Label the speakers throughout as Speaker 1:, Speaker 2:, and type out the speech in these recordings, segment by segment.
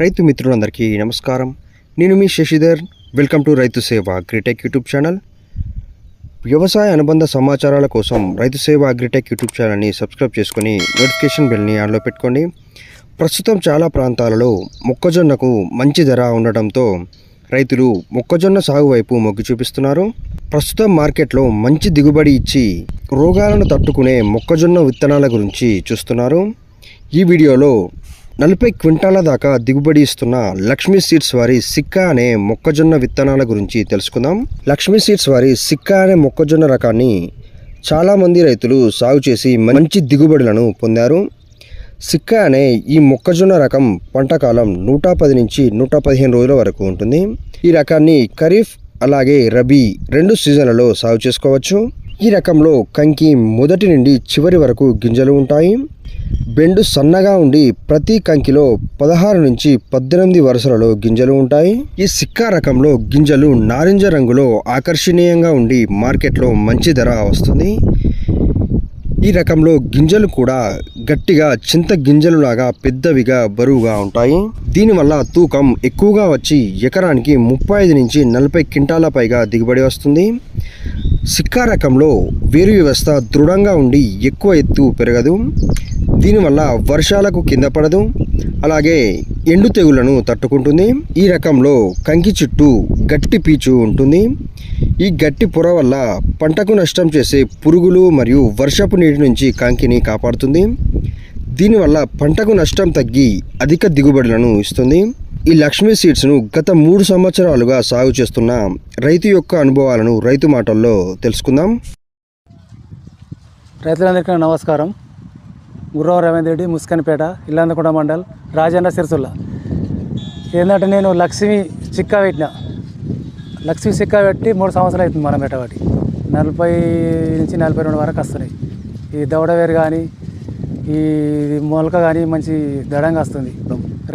Speaker 1: రైతు మిత్రులందరికీ నమస్కారం. నేను మీ శశిధర్. వెల్కమ్ టు రైతు సేవ అగ్రిటెక్ యూట్యూబ్ ఛానల్. వ్యవసాయ అనుబంధ సమాచారాల కోసం రైతు సేవ అగ్రిటెక్ యూట్యూబ్ ఛానల్ని సబ్స్క్రైబ్ చేసుకొని నోటిఫికేషన్ బెల్ని ఆన్లో పెట్టుకోండి. ప్రస్తుతం చాలా ప్రాంతాలలో మొక్కజొన్నకు మంచి ధర ఉండటంతో రైతులు మొక్కజొన్న సాగు వైపు మొగ్గు చూపిస్తున్నారు. ప్రస్తుతం మార్కెట్లో మంచి దిగుబడి ఇచ్చి రోగాలను తట్టుకునే మొక్కజొన్న విత్తనాల గురించి చూస్తున్నారు. ఈ వీడియోలో నలభై క్వింటాల దాకా దిగుబడి ఇస్తున్న లక్ష్మీ సీడ్స్ వారి సిక్కా అనే మొక్కజొన్న విత్తనాల గురించి తెలుసుకుందాం. లక్ష్మీ సీడ్స్ వారి సిక్కా అనే మొక్కజొన్న రకాన్ని చాలామంది రైతులు సాగు చేసి మంచి దిగుబడులను పొందారు. సిక్కా అనే ఈ మొక్కజొన్న రకం పంట కాలం నూట పది నుంచి నూట పదిహేను రోజుల వరకు ఉంటుంది. ఈ రకాన్ని ఖరీఫ్ అలాగే రబీ రెండు సీజన్లలో సాగు చేసుకోవచ్చు. ఈ రకంలో కంకి మొదటి నుండి చివరి వరకు గింజలు ఉంటాయి. బెండు సన్నగా ఉండి ప్రతి కంకిలో పదహారు నుంచి పద్దెనిమిది వరుసలలో గింజలు ఉంటాయి. ఈ సిక్కా రకంలో గింజలు నారింజ రంగులో ఆకర్షణీయంగా ఉండి మార్కెట్లో మంచి ధర వస్తుంది. ఈ రకంలో గింజలు కూడా గట్టిగా చింత గింజలులాగా పెద్దవిగా బరువుగా ఉంటాయి. దీనివల్ల తూకం ఎక్కువగా వచ్చి ఎకరానికి ముప్పై ఐదు నుంచి నలభై క్వింటాల పైగా దిగుబడి వస్తుంది. సిక్కా రకంలో వేరు వ్యవస్థ దృఢంగా ఉండి ఎక్కువ ఎత్తు పెరగదు. దీనివల్ల వర్షాలకు కింద పడదు అలాగే ఎండు తెగులను తట్టుకుంటుంది. ఈ రకంలో కంకి చుట్టూ గట్టి పీచు ఉంటుంది. ఈ గట్టి పొర వల్ల పంటకు నష్టం చేసే పురుగులు మరియు వర్షపు నీటి నుంచి కంకిని కాపాడుతుంది. దీనివల్ల పంటకు నష్టం తగ్గి అధిక దిగుబడులను ఇస్తుంది. ఈ లక్ష్మీ సీడ్స్ను గత మూడు సంవత్సరాలుగా సాగు చేస్తున్న రైతు యొక్క అనుభవాలను రైతు మాటల్లో తెలుసుకుందాం.
Speaker 2: రైతులందరికీ నమస్కారం. గుర్రం రవీంద్ర రెడ్డి ముస్కన్పేట ఇల్లందకొండ మండల్ రాజన్న సిరిసుల్ల. ఏంటంటే నేను లక్ష్మి చిక్కా పెట్టిన. లక్ష్మి చిక్కా పెట్టి మూడు సంవత్సరాలు అవుతుంది మనం పెట్టబట్టి. నలభై నుంచి నలభై రెండు వరకు వస్తున్నాయి. ఈ దవడవేరు కానీ ఈ మొలక కానీ మంచి దడంగా వస్తుంది.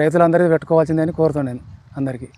Speaker 2: రైతులందరికీ పెట్టుకోవాల్సిందని కోరుతున్నాను అందరికీ.